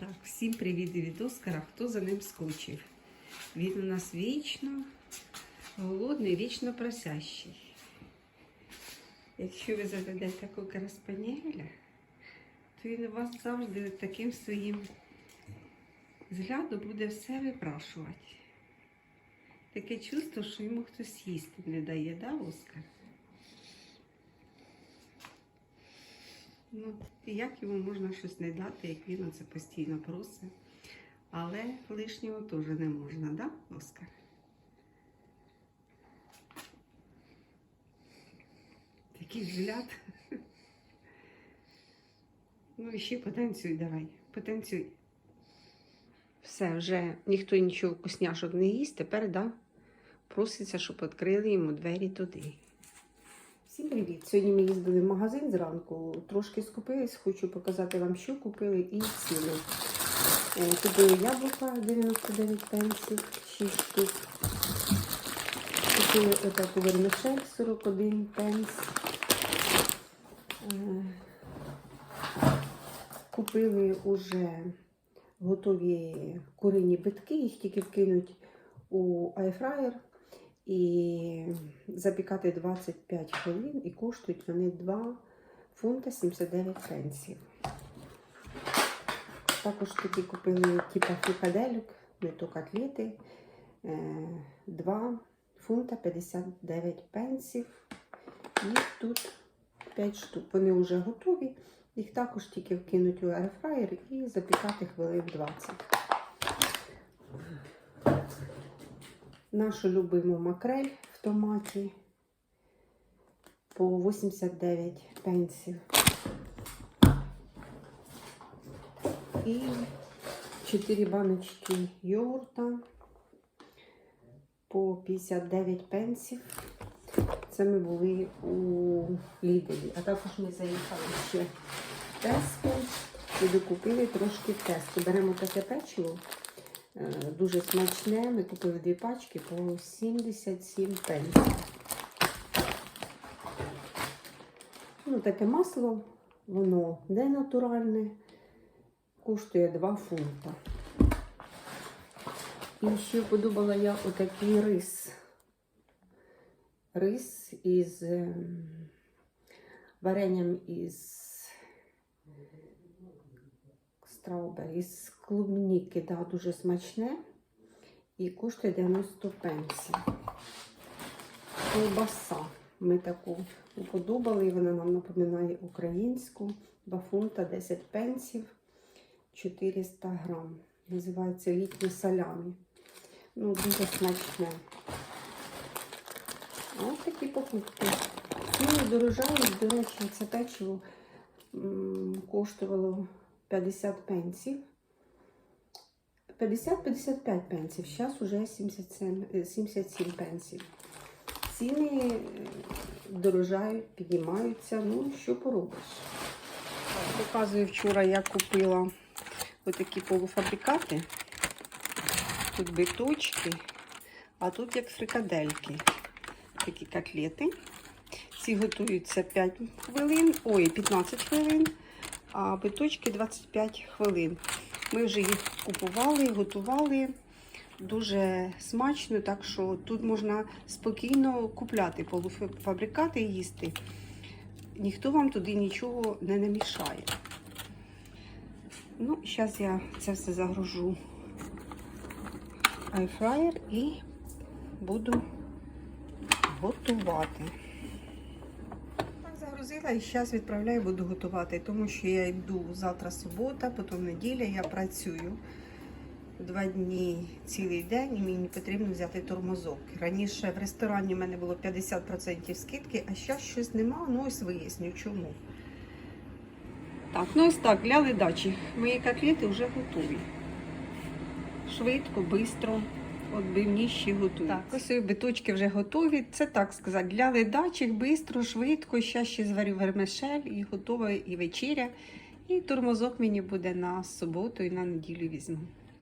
Так, всім привіт від Оскара, хто за ним скучив. Він у нас вічно голодний, вічно просящий. Якщо ви заведете кокера спаніеля, то він у вас завжди таким своїм взглядом буде все випрашувати. Таке чувство, що йому хтось їсти не дає, да, Оскар? Ну, як йому можна щось не дати, як він це постійно просить. Але лишнього теж не можна, да, Оскар? Такий взгляд. Ну ще потанцюй давай. Потанцюй. Все, вже ніхто нічого вкусняшок не їсть, тепер да, проситься, щоб відкрили йому двері туди. Всім привіт! Сьогодні ми їздили в магазин зранку, трошки скупились, хочу показати вам, що купили і ціни. Купили яблука 99 пенсів, 6 штук. Купили отаку вермишель 41 пенс. Е, Купили уже готові курині битки, їх тільки вкинуть у айфраєр і запікати 25 хвилин і коштують вони 2 фунта 79 пенсів. Також такі купили типа фрикадельок, не то котлети, 2 фунта 59 пенсів. Їх тут 5 штук. Вони вже готові. Їх також тільки вкинуть у аерфраєр і запікати хвилин 20. Нашу любиму макрель в томаті по 89 пенсів. І 4 баночки йогурта по 59 пенсів. Це ми були у Ліделі. А також ми заїхали ще в Теско і докупили трошки тесту. Беремо таке печиво. Е, Дуже смачне. Ми купили дві пачки по 77 пенсів. Ну, таке масло, воно не натуральне, коштує 2 фунта. І ще подобала я отакий рис. Рис із ем, варенням із страубері, із клубніки, да, дуже смачне. І коштує 90 пенсів. Колбаса. Ми таку уподобали, і вона нам напоминає українську. 2 фунта 10 пенсів, 400 грам. Називається літні салямі. Ну, дуже смачне. Ось такі покупки. Ціни дорожають, до речі, це печиво коштувало 50 пенсів. 50-55 пенсів. Зараз вже 77, е, 77 пенсів. Ціни е, дорожають, піднімаються. Ну, що поробиш? Показую, вчора я купила отакі полуфабрикати. Тут биточки, а тут як фрикадельки. Такі котлети. Ці готуються 5 хвилин, ой, 15 хвилин, а биточки 25 хвилин. Ми вже їх купували, готували. Дуже смачно, так що тут можна спокійно купляти полуфабрикати і їсти. Ніхто вам туди нічого не намішає. Ну, зараз я це все загружу айфраєр і буду готувати. Загрузила і зараз відправляю, буду готувати, тому що я йду завтра субота, потім неділя, я працюю два дні цілий день і мені потрібно взяти тормозок. Раніше в ресторані в мене було 50% скидки, а зараз щось нема, ну ось виясню чому. Так, ну ось так, для ледачі. Мої котлети вже готові. Швидко, швидко. Отбивніші готують. Так, ось биточки вже готові. Це так сказати, для ледачих, бистро, швидко. Ще ще зварю вермешель і готова і вечеря. І тормозок мені буде на суботу і на неділю візьму.